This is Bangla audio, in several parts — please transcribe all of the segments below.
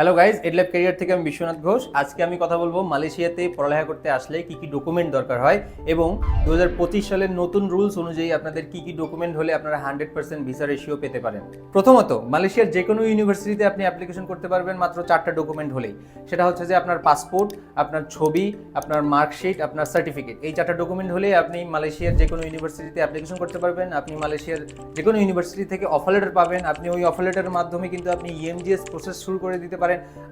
হ্যালো গাইজ এডলাইফ ক্যারিয়ার থেকে আমি বিশ্বনাথ ঘোষ। আজকে আমি কথা বলব মালয়েশিয়াতে পড়ালেখা করতে আসলে কি কি ডকুমেন্ট দরকার হয় এবং দু হাজার পঁচিশ সালের নতুন রুলস অনুযায়ী আপনাদের কি কি ডকুমেন্ট হলে আপনারা হান্ড্রেড পার্সেন্ট ভিসা রেশিও পেতে পারেন। প্রথমত, মালয়েশিয়ার যে কোনো ইউনিভার্সিটিতে আপনি অ্যাপ্লিকেশন করতে পারবেন মাত্র চারটা ডকুমেন্ট হলেই। সেটা হচ্ছে যে আপনার পাসপোর্ট আপনার ছবি, আপনার মার্কশিট আপনার সার্টিফিকেট এই চারটা ডকুমেন্ট হলে আপনি মালয়েশিয়ার যে কোনো ইউনিভার্সিটিতে অ্যাপ্লিকেশন করতে পারবেন, আপনি মালয়েশিয়ার যে কোনো ইউনিভার্সিটি থেকে অফার লেটার পাবেন, আপনি ওই অফার লেটারের মাধ্যমে কিন্তু আপনি E ইএমজিএস প্রসেস শুরু করে দিতে পারেন।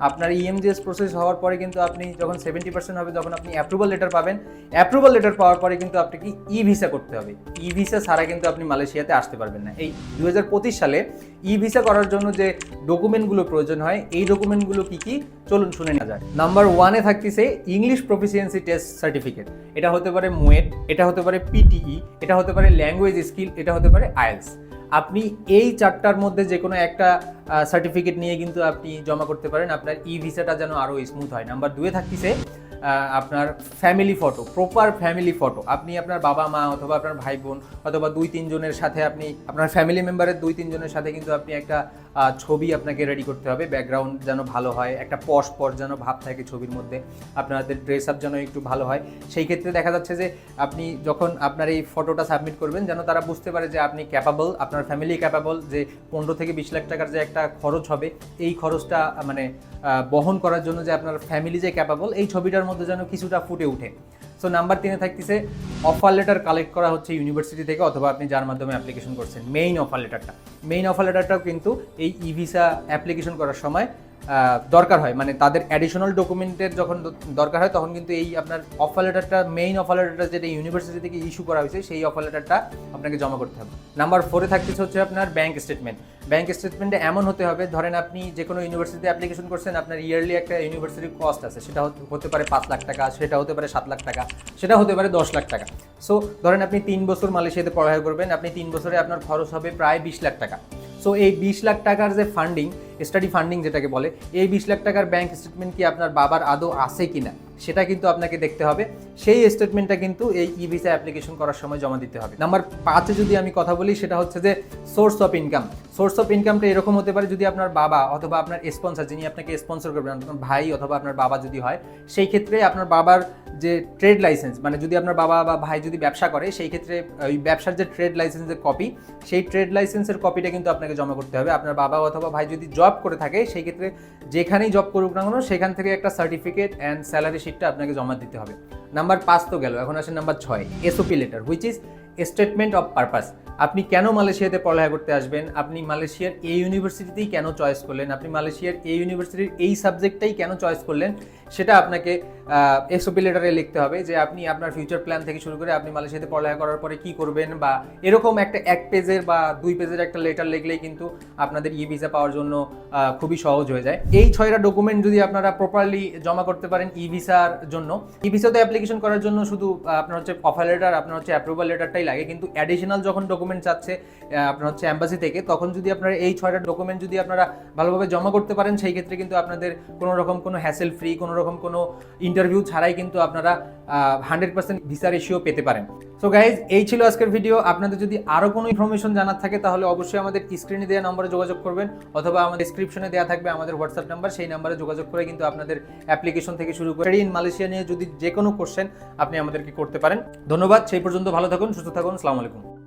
আপনার E ইএমজিএস প্রসেস হওয়ার পরে কিন্তু আপনি যখন সেভেন্টি পার্সেন্ট হবে তখন আপনি অ্যাপ্রুভাল লেটার পাবেন। অ্যাপ্রুভাল লেটার পাওয়ার পরে কিন্তু আপনাকে ই ভিসা করতে হবে। ই ভিসা ছাড়া কিন্তু আপনি মালয়েশিয়াতে আসতে পারবেন না। এই দু সালে ই ভিসা করার জন্য যে ডকুমেন্টগুলো প্রয়োজন হয়, এই ডকুমেন্টগুলো কি কি? চলুন শুনে নেওয়া যায় নাম্বার ওয়ানে থাকতেছে ইংলিশ প্রফিসিয়েন্সি টেস্ট সার্টিফিকেট এটা হতে পারে মুয়েট, এটা হতে পারে পিটিই এটা হতে পারে ল্যাঙ্গুয়েজ স্কিল এটা হতে পারে আইএলস আপনি এই চারটার মধ্যে যে কোনো একটা সার্টিফিকেট নিয়ে কিন্তু আপনি জমা করতে পারেন। আপনার ই ভিসাটা যেন আরও স্মুথ হয়। নাম্বার দুয়ে থাকতেছে আপনার family photo proper family photo আপনি আপনার বাবা মা অথবা আপনার ভাই বোন অথবা দুই তিনজনের সাথে আপনি, আপনার ফ্যামিলি মেম্বারের দুই তিনজনের সাথে কিন্তু আপনি একটা ছবি আপনাকে রেডি করতে হবে। ব্যাকগ্রাউন্ড যেন ভালো হয়, একটা পশ পর যেন ভাব থাকে ছবির মধ্যে। আপনাদের ড্রেস আপ যেন একটু ভালো হয়। সেই ক্ষেত্রে দেখা যাচ্ছে যে আপনি যখন আপনার এই ফটোটা সাবমিট করবেন, যেন তারা বুঝতে পারে যে আপনি ক্যাপাবল আপনার ফ্যামিলি ক্যাপাবল যে পনেরো থেকে বিশ লাখ টাকার যে একটা খরচ হবে, এই খরচটা মানে বহন করার জন্য যে আপনার ফ্যামিলি যে ক্যাপাবল এই ছবিটার মধ্যে যেন কিছুটা ফুটে উঠে সো নাম্বার তিনে থাকতেছে অফার লেটার কালেক্ট করা হচ্ছে ইউনিভার্সিটি থেকে অথবা আপনি যার মাধ্যমে অ্যাপ্লিকেশন করছেন মেইন অফার লেটারটা মেইন অফার লেটারটাও কিন্তু এই ই ভিসা অ্যাপ্লিকেশন করার সময় দরকার হয়। মানে তাদের অ্যাডিশনাল ডকুমেন্টের যখন দরকার হয়, তখন কিন্তু এই আপনার অফার লেটারটা মেইন অফার লেটারটা যেটা ইউনিভার্সিটি থেকে ইস্যু করা হয়েছে, সেই অফার লেটারটা আপনাকে জমা করতে হবে। নাম্বার ফোরে থাকতেছে হচ্ছে আপনার ব্যাংক স্টেটমেন্ট ব্যাংক স্টেটমেন্টে এমন হতে হবে, ধরেন আপনি যে কোনো ইউনিভার্সিটিতে অ্যাপ্লিকেশন করছেন, আপনার ইয়ারলি একটা ইউনিভার্সিটির কস্ট আছে। সেটা হতে- পারে পাঁচ লাখ টাকা, সেটা হতে পারে সাত লাখ টাকা, সেটা হতে পারে দশ লাখ টাকা। সো ধরেন আপনি তিন বছর মালয়েশিয়াতে পড়াশোনা করবেন, আপনি তিন বছরে আপনার খরচ হবে প্রায় বিশ লাখ টাকা। সো এই বিশ লাখ টাকার যে ফান্ডিং স্টাডি ফান্ডিং যেটাকে বলে, এই বিশ লাখ টাকার ব্যাংক স্টেটমেন্ট কি আপনার বাবার আদৌ আছে কিনা? সেটা কিন্তু আপনাকে দেখতে হবে। সেই স্টেটমেন্টটা কিন্তু এই ই ভিসা অ্যাপ্লিকেশন করার সময় জমা দিতে হবে। নাম্বার পাঁচে যদি আমি কথা বলি, সেটা হচ্ছে যে source of income source of ইনকামটা এরকম হতে পারে যদি আপনার বাবা অথবা আপনার স্পন্সর যিনি আপনাকে স্পন্সর করবেন আপনার ভাই অথবা আপনার বাবা যদি হয়, সেই ক্ষেত্রে আপনার বাবার যে ট্রেড লাইসেন্স মানে যদি আপনার বাবা বা ভাই যদি ব্যবসা করে, সেই ক্ষেত্রে ওই ব্যবসার যে ট্রেড লাইসেন্সের কপি সেই ট্রেড লাইসেন্সের কপিটা কিন্তু আপনাকে জমা করতে হবে। আপনার বাবা অথবা ভাই যদি জব করে থাকে, সেই ক্ষেত্রে যেখানেই জব করুক না কেন, সেখান থেকে একটা সার্টিফিকেট অ্যান্ড স্যালারি শিটটা আপনাকে জমা দিতে হবে। নাম্বার পাঁচ তো গেল, এখন আসে নাম্বার ছয় SOP letter which is statement of purpose আপনি কেন মালয়েশিয়াতে পড়ালেখা করতে আসবেন? আপনি মালয়েশিয়ার এই ইউনিভার্সিটিতেই কেন চয়েস করলেন? আপনি মালয়েশিয়ার এই ইউনিভার্সিটির এই সাবজেক্টটাই কেন চয়েস করলেন? সেটা আপনাকে এসওপি লেটারে লিখতে হবে যে আপনি আপনার ফিউচার প্ল্যান থেকে শুরু করে আপনি মালয়েশিয়াতে পড়ালেখা করার পরে কি করবেন বা এরকম একটা এক পেজের বা দুই পেজের একটা লেটার লিখলেই কিন্তু আপনাদের ই ভিসা পাওয়ার জন্য খুবই সহজ হয়ে যায়। এই ছয়টা ডকুমেন্ট যদি আপনারা প্রপারলি জমা করতে পারেন ই ভিসার জন্য ই ভিসাতে অ্যাপ্লিকেশন করার জন্য শুধু আপনার হচ্ছে অফার লেটার আপনার হচ্ছে অ্যাপ্রুভাল লেটারটাই লাগে, কিন্তু অ্যাডিশনাল যখন ডকুমেন্ট চাচ্ছে আপনার হচ্ছে অ্যাম্বাসি থেকে, তখন যদি আপনারা এই ছয়টা ডকুমেন্ট যদি আপনারা ভালোভাবে জমা করতে পারেন, সেই ক্ষেত্রে কিন্তু আপনাদের কোনো রকম কোনো হ্যাসেল ফ্রি কোনো রকম কোনো ইন্টারভিউ ছাড়াই কিন্তু আপনারা হান্ড্রেড পার্সেন্ট ভিসা রেশিও পেতে পারেন। সো গাইজ এই ছিল আজকের ভিডিও আপনাদের যদি আরও কোনো ইনফরমেশন জানার থাকে, তাহলে অবশ্যই আমাদের স্ক্রিনে দেওয়া নম্বরে যোগাযোগ করবেন, অথবা আমাদের ডিসক্রিপশনে দেওয়া থাকবে আমাদের হোয়াটসঅ্যাপ নাম্বার সেই নাম্বারে যোগাযোগ করে কিন্তু আপনাদের অ্যাপ্লিকেশন থেকে শুরু করে ইন মালয়েশিয়া নিয়ে যদি যে কোনো কোশ্চেন আপনি আমাদেরকে করতে পারেন। ধন্যবাদ, সেই পর্যন্ত ভালো থাকুন, সুস্থ থাকুন, আসসালামু আলাইকুম।